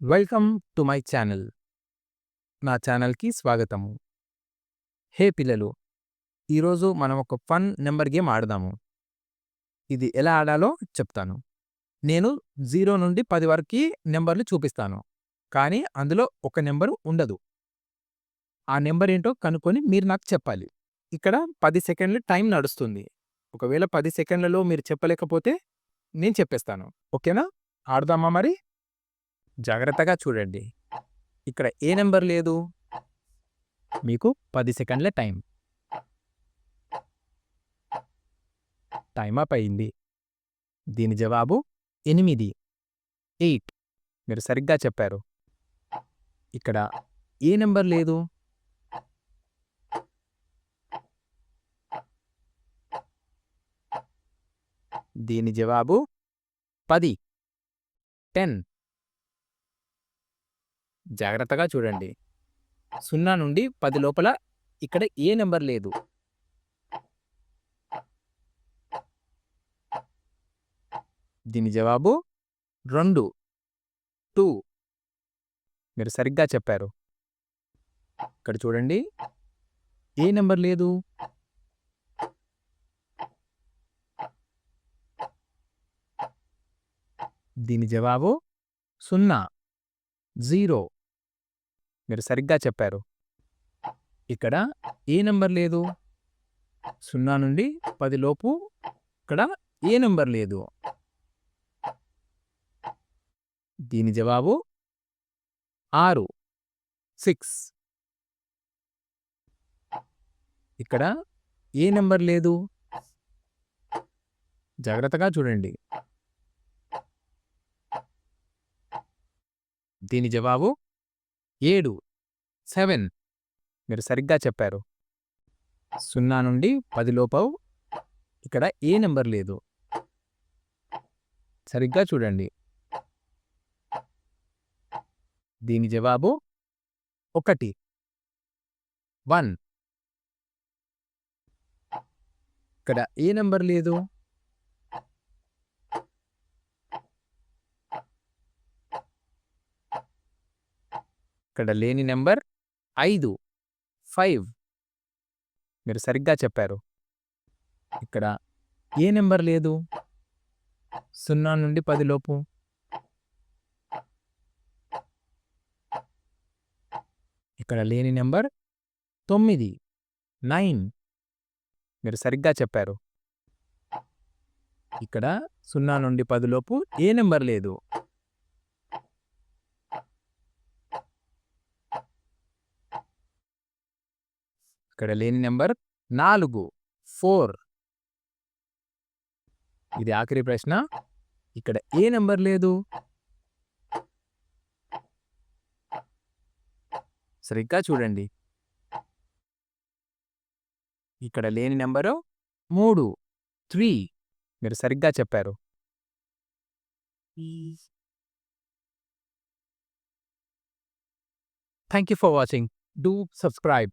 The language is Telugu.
Welcome to my channel. నా ఛానల్కి స్వాగతము. హే పిల్లలు ఈరోజు మనం ఒక ఫన్ నెంబర్ గేమ్ ఆడదాము. ఇది ఎలా ఆడాలో చెప్తాను. నేను జీరో నుండి పది వరకు నెంబర్లు చూపిస్తాను కానీ అందులో ఒక నెంబర్ ఉండదు. ఆ నెంబర్ ఏంటో కనుక్కొని మీరు నాకు చెప్పాలి. ఇక్కడ పది సెకండ్లు టైం నడుస్తుంది. ఒకవేళ పది సెకండ్లలో మీరు చెప్పలేకపోతే నేను చెప్పేస్తాను. ఓకేనా? ఆడదామా మరి? జాగ్రత్తగా చూడండి. ఇక్కడ ఏ నెంబర్ లేదు? మీకు పది సెకండ్ల టైం టైం అప్ అయింది. దీని జవాబు ఎనిమిది. ఎయిట్. మీరు సరిగ్గా చెప్పారు. ఇక్కడ ఏ నెంబర్ లేదు? దీని జవాబు పది. టెన్. జాగ్రత్తగా చూడండి. సున్నా నుండి పది లోపల ఇక్కడ ఏ నెంబర్ లేదు. దీని జవాబు రెండు టూ. మీరు సరిగ్గా చెప్పారు. ఇక్కడ చూడండి. ఏ నెంబర్ లేదు? దీని జవాబు సున్నా జీరో. మీరు సరిగ్గా చెప్పారు. ఇక్కడ ఏ నెంబర్ లేదు? సున్నా నుండి పది లోపు ఇక్కడ ఏ నెంబర్ లేదు? దీని జవాబు ఆరు సిక్స్. ఇక్కడ ఏ నెంబర్ లేదు? జాగ్రత్తగా చూడండి. దీని జవాబు ఏడు సెవెన్ మీరు సరిగ్గా చెప్పారు. సున్నా నుండి పది లోపవు ఇక్కడ ఏ నెంబర్ లేదు. సరిగ్గా చూడండి. దీని జవాబు ఒకటి. వన్. ఇక్కడ ఏ నెంబర్ లేదు? ఇక్కడ లేని నెంబర్ ఐదు ఫైవ్. మీరు సరిగ్గా చెప్పారు. ఇక్కడ ఏ నెంబర్ లేదు? సున్నా నుండి పది లోపు. ఇక్కడ లేని నెంబర్ తొమ్మిది నైన్. మీరు సరిగ్గా చెప్పారు. ఇక్కడ సున్నా నుండి పది లోపు ఏ నెంబర్ లేదు? ఇక్కడ లేని నెంబర్ నాలుగు ఫోర్. ఇది ఆఖరి ప్రశ్న. ఇక్కడ ఏ నెంబర్ లేదు? సరిగ్గా చూడండి. ఇక్కడ లేని నెంబరు మూడు త్రీ. మీరు సరిగ్గా చెప్పారు. Thank you for watching do subscribe